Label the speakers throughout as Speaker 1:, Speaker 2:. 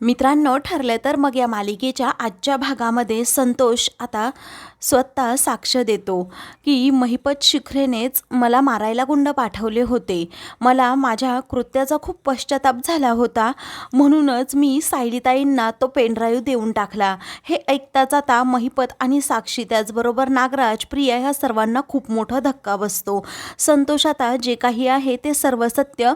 Speaker 1: मित्रांनो ठरलं तर मग या मालिकेच्या आजच्या भागामध्ये संतोष आता स्वतः साक्ष देतो की महिपत शिखरेनेच मला मारायला गुंड पाठवले होते. मला माझ्या कृत्याचा खूप पश्चाताप झाला होता. म्हणूनच मी सायलीताईंना तो पेनड्राईव्ह देऊन टाकला. हे ऐकताच आता महिपत आणि साक्षी त्याचबरोबर नागराज प्रिया ह्या सर्वांना खूप मोठा धक्का बसतो. संतोष आता जे काही आहे ते सर्व सत्य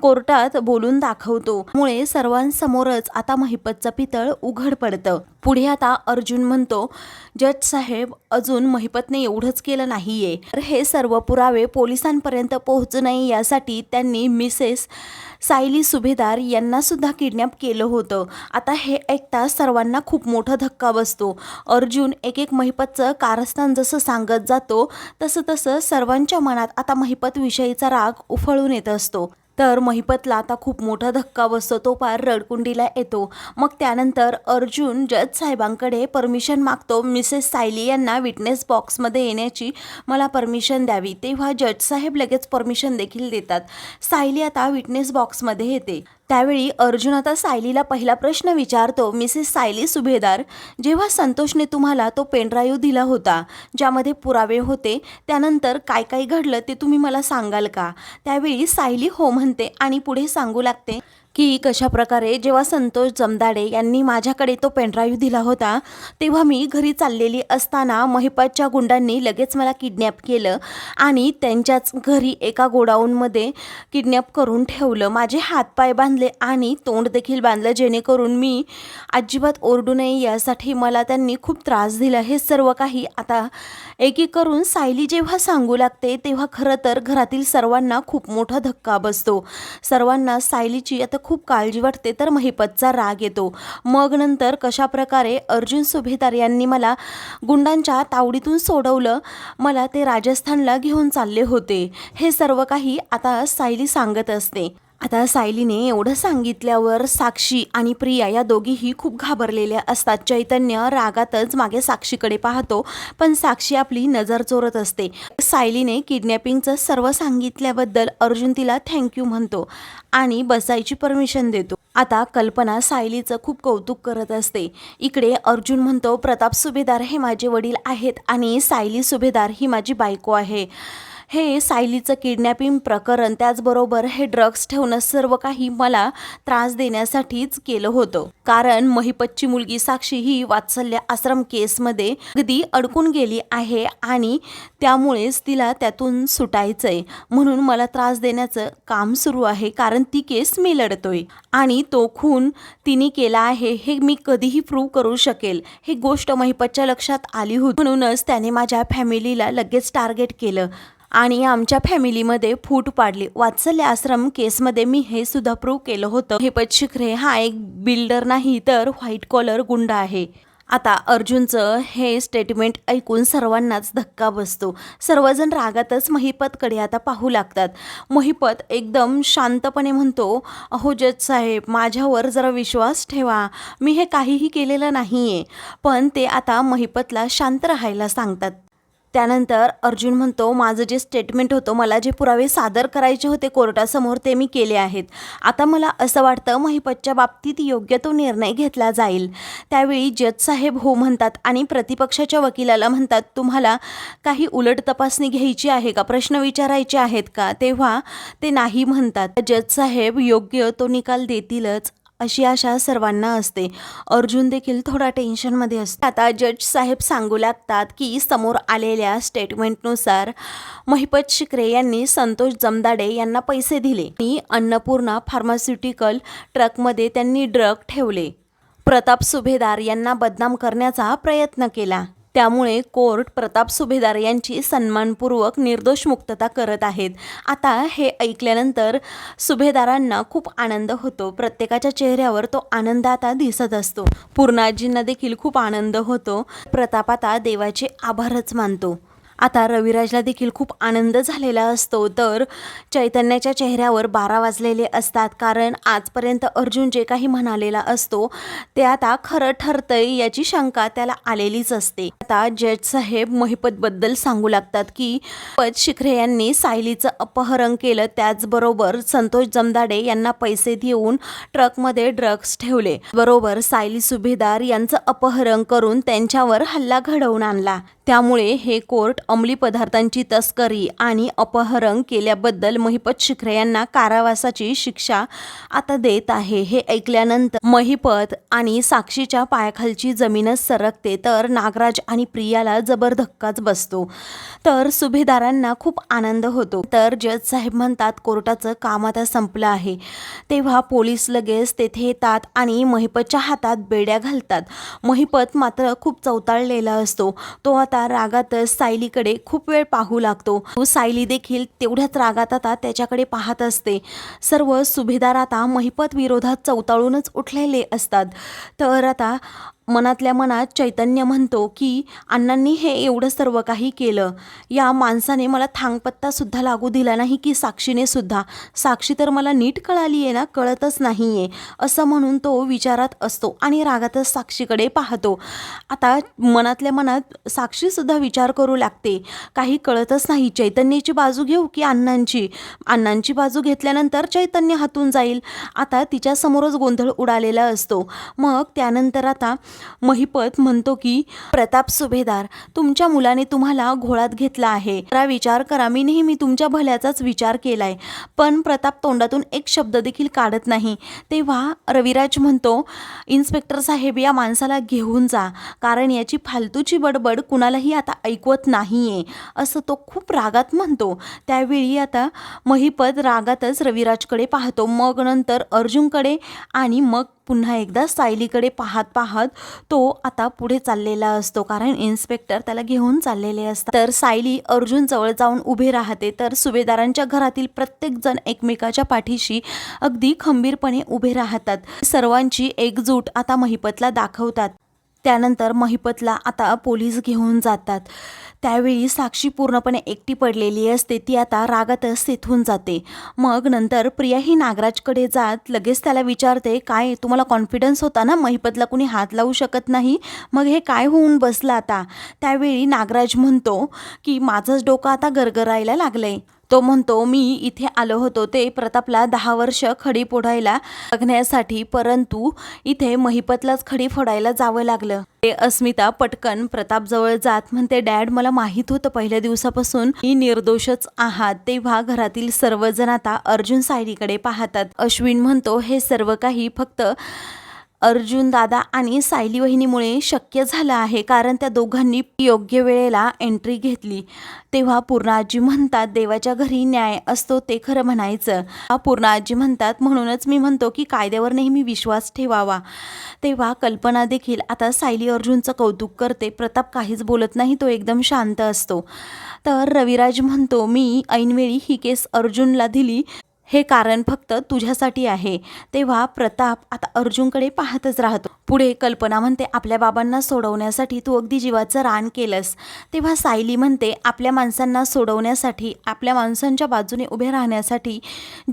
Speaker 1: कोर्टात बोलून दाखवतो. मुळे सर्वांसमोरच आता महिपतचं पितळ उघड पडतं. पुढे आता अर्जुन म्हणतो जज साहेब अजून महिपतने एवढंच केलं नाहीये. तर हे सर्व पुरावे पोलिसांपर्यंत पोहोचू नये यासाठी त्यांनी मिसेस सायली सुभेदार यांनासुद्धा किडनॅप केलं होतं. आता हे ऐकता सर्वांना खूप मोठा धक्का बसतो. अर्जुन एक एक महिपतचं कारस्थान जसं सांगत जातो तसं तसं सर्वांच्या मनात आता महिपत विषयीचा राग उफळून येत असतो. तर महिपतला आता खूप मोठा धक्का बसतो तो पार रडकुंडीला येतो. मग त्यानंतर अर्जुन जज साहेबांकडे परमिशन मागतो. मिसेस सायली यांना विटनेस बॉक्समध्ये येण्याची मला परमिशन द्यावी. तेव्हा जज साहेब लगेच परमिशन देखील देतात. सायली आता विटनेस बॉक्समध्ये येते. त्यावेळी अर्जुन आता सायलीला पहिला प्रश्न विचारतो मिसेस सायली सुभेदार जेव्हा संतोषने तुम्हाला तो पेनड्राईव्ह दिला होता ज्यामध्ये पुरावे होते त्यानंतर काय काय घडलं ते तुम्ही मला सांगाल का? त्यावेळी सायली हो म्हणते आणि पुढे सांगू लागते की कशा प्रकारे जेव्हा संतोष जमदाडे यांनी माझ्याकडे तो पेनड्राईव्ह दिला होता तेव्हा मी घरी चाललेली असताना महिपातच्या गुंडांनी लगेच मला किडनॅप केलं आणि त्यांच्याच घरी एका गोडाऊनमध्ये किडनॅप करून ठेवलं. माझे हातपाय बांधले आणि तोंड देखील बांधलं जेणेकरून मी अजिबात ओरडू नये यासाठी मला त्यांनी खूप त्रास दिला. हे सर्व काही आता एकी करून सायली जेव्हा सांगू लागते तेव्हा खरं तर घरातील सर्वांना खूप मोठा धक्का बसतो. सर्वांना सायलीची आता खूप काळजी वाटते तर महिपतचा राग येतो. मग नंतर कशा प्रकारे अर्जुन सुभेदार यांनी मला गुंडांच्या तावडीतून सोडवलं मला ते राजस्थानला घेऊन चालले होते. हे सर्व काही आता सायली सांगत असते. आता सायलीने एवढं सांगितल्यावर साक्षी आणि प्रिया या दोघीही खूप घाबरलेल्या असतात. चैतन्य रागातच मागे साक्षीकडे पाहतो पण साक्षी आपली नजर चोरत असते. सायलीने किडनॅपिंगचं सर्व सांगितल्याबद्दल अर्जुन तिला थँक्यू म्हणतो आणि बसायची परमिशन देतो. आता कल्पना सायलीचं खूप कौतुक करत असते. इकडे अर्जुन म्हणतो प्रताप सुभेदार हे माझे वडील आहेत आणि सायली सुभेदार ही माझी बायको आहे. हे सायलीचं किडनॅपिंग प्रकरण त्याचबरोबर हे ड्रग्ज ठेवणं सर्व काही मला त्रास देण्यासाठीच केलं होतं. कारण महिपतची मुलगी साक्षी ही वात्सल्य आश्रम केसमध्ये अगदी अडकून गेली आहे आणि त्यामुळेच तिला त्यातून सुटायचं आहे म्हणून मला त्रास देण्याचं काम सुरू आहे कारण ती केस मी लढतोय आणि तो खून तिने केला आहे हे मी कधीही प्रूव्ह करू शकेल. हे गोष्ट महिपतच्या लक्षात आली होती. म्हणूनच त्याने माझ्या फॅमिलीला लगेच टार्गेट केलं. आणि आमच्या फॅमिलीमध्ये फूट पाडली. वात्सल्य आश्रम केसमध्ये मी हे सुद्धा प्रूव्ह केलं होतं. हे शिखरे हा एक बिल्डर नाही तर व्हाईट कॉलर गुंड आहे. आता अर्जुनचं हे स्टेटमेंट ऐकून सर्वांनाच धक्का बसतो. सर्वजण रागातच महिपतकडे आता पाहू लागतात. महिपत एकदम शांतपणे म्हणतो अहो जज साहेब माझ्यावर जरा विश्वास ठेवा. मी हे काहीही केलेलं नाही आहे पण ते आता महिपतला शांत राहायला सांगतात. त्यानंतर अर्जुन म्हणतो माझं जे स्टेटमेंट होतं मला जे पुरावे सादर करायचे होते कोर्टासमोर ते मी केले आहेत. आता मला असं वाटतं महिपतच्या बाबतीत योग्य तो निर्णय घेतला जाईल. त्यावेळी जज साहेब हो म्हणतात आणि प्रतिपक्षाच्या वकिलाला म्हणतात तुम्हाला काही उलट तपासणी घ्यायची आहे का? प्रश्न विचारायचे आहेत का? तेव्हा ते नाही म्हणतात. जज साहेब योग्य तो निकाल देतीलच. अशी आशा सर्वांना असते. अर्जुन देखील थोडा टेन्शनमध्ये असतो. आता जज साहेब सांगू लागतात की समोर आलेल्या स्टेटमेंटनुसार महिपत शिकरे यांनी संतोष जमदाडे यांना पैसे दिले आणि अन्नपूर्णा फार्मास्युटिकल ट्रकमध्ये त्यांनी ड्रग ठेवले. प्रताप सुभेदार यांना बदनाम करण्याचा प्रयत्न केला. त्यामुळे कोर्ट प्रताप सुभेदार यांची सन्मानपूर्वक निर्दोष मुक्तता करत आहेत. आता हे ऐकल्यानंतर सुभेदारांना खूप आनंद होतो. प्रत्येकाच्या चेहऱ्यावर तो आनंद आता दिसत असतो. पूर्णाजींना देखील खूप आनंद होतो. प्रताप आता देवाचे आभारच मानतो. आता रविराजला देखील खूप आनंद झालेला असतो. तर चैतन्याच्या चेहऱ्यावर बारा वाजलेले असतात. कारण आजपर्यंत अर्जुन जे काही म्हणालेला असतो ते आता खरं ठरतंय याची शंका त्याला आलेलीच असते. आता जज साहेब महिपतबद्दल सांगू लागतात की पद शिखरे यांनी सायलीचं अपहरण केलं. त्याचबरोबर संतोष जमदाडे यांना पैसे देऊन ट्रकमध्ये ड्रग्स ठेवले. बरोबर सायली सुभेदार यांचं अपहरण करून त्यांच्यावर हल्ला घडवून आणला. त्यामुळे हे कोर्ट अंमली पदार्थांची तस्करी आणि अपहरण केल्याबद्दल महिपत शिखरे यांना कारावासाची शिक्षा आता देत आहे. हे ऐकल्यानंतर महिपत आणि साक्षीच्या पायाखालची जमीनच सरकते तर नागराज आणि प्रियाला जबर धक्काच बसतो. तर सुभेदारांना खूप आनंद होतो. तर जज साहेब म्हणतात कोर्टाचं काम आता संपलं आहे. तेव्हा पोलीस लगेच तेथे येतात आणि महिपतच्या हातात बेड्या घालतात. महिपत मात्र खूप चवताळलेला असतो. तो आता आता रागातच सायलीकडे खूप वेळ पाहू लागतो. सायली देखील तेवढ्याच रागात आता त्याच्याकडे पाहत असते. सर्व सुभेदार आता महिपत विरोधात चौताळूनच उठलेले असतात. तर आता मनातल्या मनात चैतन्य म्हणतो की अण्णांनी हे एवढं सर्व काही केलं. या माणसाने मला थांगपत्तासुद्धा लागू दिला नाही की साक्षीने सुद्धा. साक्षी तर मला नीट कळाली आहे ना कळतच नाही आहे असं म्हणून तो विचारात असतो आणि रागातच साक्षीकडे पाहतो. आता मनातल्या मनात साक्षीसुद्धा विचार करू लागते. काही कळतच नाही. चैतन्याची बाजू घेऊ की अण्णांची? अण्णांची बाजू घेतल्यानंतर चैतन्य हातून जाईल. आता तिच्यासमोरच गोंधळ उडालेला असतो. मग त्यानंतर आता महिपत म्हणतो की प्रताप सुभेदार तुमच्या मुलाने तुम्हाला घोळात घेतला आहे. जरा विचार करा मी नेहमी तुमच्या भल्याचाच विचार केलाय. पण प्रताप तोंडातून एक शब्द देखील काढत नाही. तेव्हा रविराज म्हणतो इन्स्पेक्टर साहेब या माणसाला घेऊन जा. कारण याची फालतूची बडबड कुणालाही आता ऐकवत नाहीये. असं तो खूप रागात म्हणतो. त्यावेळी आता महिपत रागातच रविराजकडे पाहतो. मग नंतर अर्जुनकडे आणि मग पुन्हा एकदा सायलीकडे पाहत पाहत तो आता पुढे चाललेला असतो. कारण इन्स्पेक्टर त्याला घेऊन चाललेले असतात. तर सायली अर्जुन जवळ जाऊन उभे राहते. तर सुभेदारांच्या घरातील प्रत्येक जण एकमेकाच्या पाठीशी अगदी खंबीरपणे उभे राहतात. सर्वांची एकजूट आता महिपतला दाखवतात. त्यानंतर महिपतला आता पोलीस घेऊन जातात. त्यावेळी साक्षी पूर्णपणे एकटी पडलेली असते ती आता रागातच तेथून जाते. मग नंतर प्रिया ही नागराजकडे जात लगेच त्याला विचारते काय तुम्हाला कॉन्फिडन्स होता ना? महिपतला कुणी हात लावू शकत नाही? मग हे काय होऊन बसलं आता? त्यावेळी नागराज म्हणतो की माझंच डोकं आता गरगरायला लागलं आहे तो म्हणतो मी इथे आलो होतो ते प्रतापला दहा वर्ष खडी फोडायला बघण्यासाठी परंतु इथे महिपतलाच खडी फोडायला जावं लागलं. ते अस्मिता पटकन प्रतापजवळ जात म्हणते डॅड मला माहीत होतं पहिल्या दिवसापासून मी निर्दोषच आहात. तेव्हा घरातील सर्वजण आता अर्जुन सायलीकडे पाहतात. अश्विन म्हणतो हे सर्व काही फक्त अर्जुन दादा आणि सायली वहिनीमुळे शक्य झालं आहे कारण त्या दोघांनी योग्य वेळेला एंट्री घेतली. तेव्हा पूर्णाजी म्हणतात देवाच्या घरी न्याय असतो ते खरं म्हणायचं. पूर्णाजी म्हणतात म्हणूनच मी म्हणतो की कायद्यावर नेहमी विश्वास ठेवावा. तेव्हा कल्पना देखील आता सायली अर्जुनचं कौतुक करते प्रताप काहीच बोलत नाही तो एकदम शांत असतो. तर रविराज म्हणतो मी ऐनवेळी ही केस अर्जुनला दिली हे कारण फक्त तुझ्यासाठी आहे. तेव्हा प्रताप आता अर्जुनकडे पाहतच राहतो. पुढे कल्पना म्हणते आपल्या बाबांना सोडवण्यासाठी तू अगदी जीवाचं रान केलंस. तेव्हा सायली म्हणते आपल्या माणसांना सोडवण्यासाठी आपल्या माणसांच्या बाजूने उभे राहण्यासाठी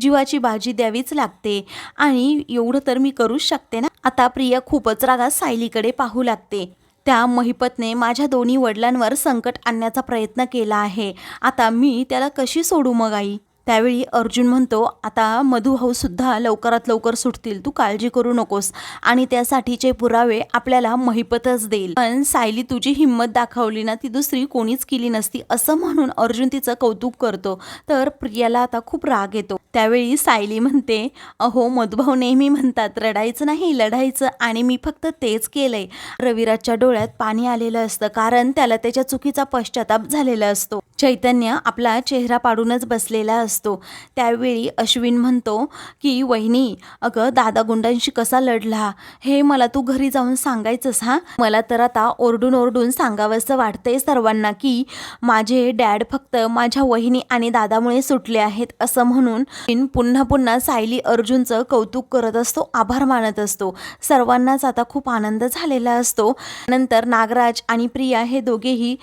Speaker 1: जीवाची बाजी द्यावीच लागते. आणि एवढं तर मी करूच शकते ना? आता प्रिया खूपच रागात सायलीकडे पाहू लागते. त्या महिपतने माझ्या दोन्ही वडिलांवर संकट आणण्याचा प्रयत्न केला आहे. आता मी त्याला कशी सोडू मग आई? त्यावेळी अर्जुन म्हणतो आता मधुभाऊ सुद्धा लवकरात लवकर सुटतील तू काळजी करू नकोस आणि त्यासाठीचे पुरावे आपल्याला महिपतच देईल. पण सायली तुझी हिंमत दाखवली ना ती दुसरी कोणीच केली नसती असं म्हणून अर्जुन तिचं कौतुक करतो. तर प्रियाला आता खूप राग येतो. त्यावेळी सायली म्हणते अहो मधुभाऊ नेहमी म्हणतात रडायचं नाही लढायचं आणि मी फक्त तेच केलंय. रविराजच्या डोळ्यात पाणी आलेलं असतं कारण त्याला त्याच्या चुकीचा पश्चाताप झालेला असतो. चैतन्य आपला चेहरा पाडूनच बसलेला असतो. त्यावेळी अश्विन म्हणतो की वहिनी अगं दादा गुंडांशी कसा लढला? हे मला तू घरी जाऊन सांगायचंस हा? मला तर आता ओरडून ओरडून सांगावंसं वाटतंय सर्वांना की माझे डॅड फक्त माझ्या वहिनी आणि दादामुळे सुटले आहेत असं म्हणून पुन्हा पुन्हा सायली अर्जुनचं कौतुक करत असतो आभार मानत असतो. सर्वांनाच आता खूप आनंद झालेला असतो. नंतर नागराज आणि प्रिया हे दोघेही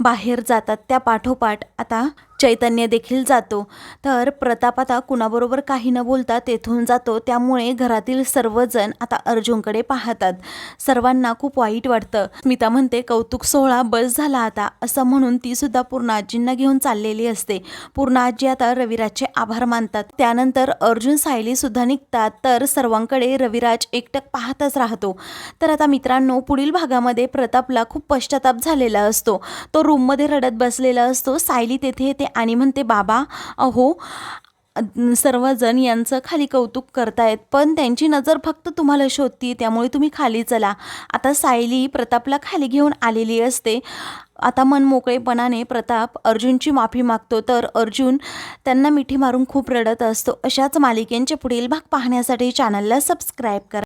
Speaker 1: बाहेर जातात. त्या पाठोपाठ पाठ. आता चैतन्य देखील जातो. तर प्रताप आता कुणाबरोबर काही न बोलता तेथून जातो. त्यामुळे घरातील सर्वजण आता अर्जुनकडे पाहतात. सर्वांना खूप वाईट वाटतं. स्मिता म्हणते कौतुक सोहळा बस झाला आता. असं म्हणून ती सुद्धा पूर्ण आजींना घेऊन चाललेली असते. पूर्ण आजी आता रविराजचे आभार मानतात. त्यानंतर अर्जुन सायली सुद्धा निघतात. तर सर्वांकडे रविराज एकटक पाहतच राहतो. तर आता मित्रांनो पुढील भागामध्ये प्रतापला खूप पश्चाताप झालेला असतो. तो रूममध्ये रडत बसलेला असतो. सायली तेथे ते आणि म्हणते बाबा अहो सर्वजण यांचं खाली कौतुक करतायत पण त्यांची नजर फक्त तुम्हाला शोधती त्यामुळे तुम्ही खाली चला. आता सायली प्रतापला खाली घेऊन आलेली असते. आता मन मोकळेपणाने प्रताप अर्जुनची माफी मागतो तर अर्जुन त्यांना मिठी मारून खूप रडत असतो. अशाच मालिकेंचे पुढील भाग पाहण्यासाठी चॅनलला सबस्क्राईब करा.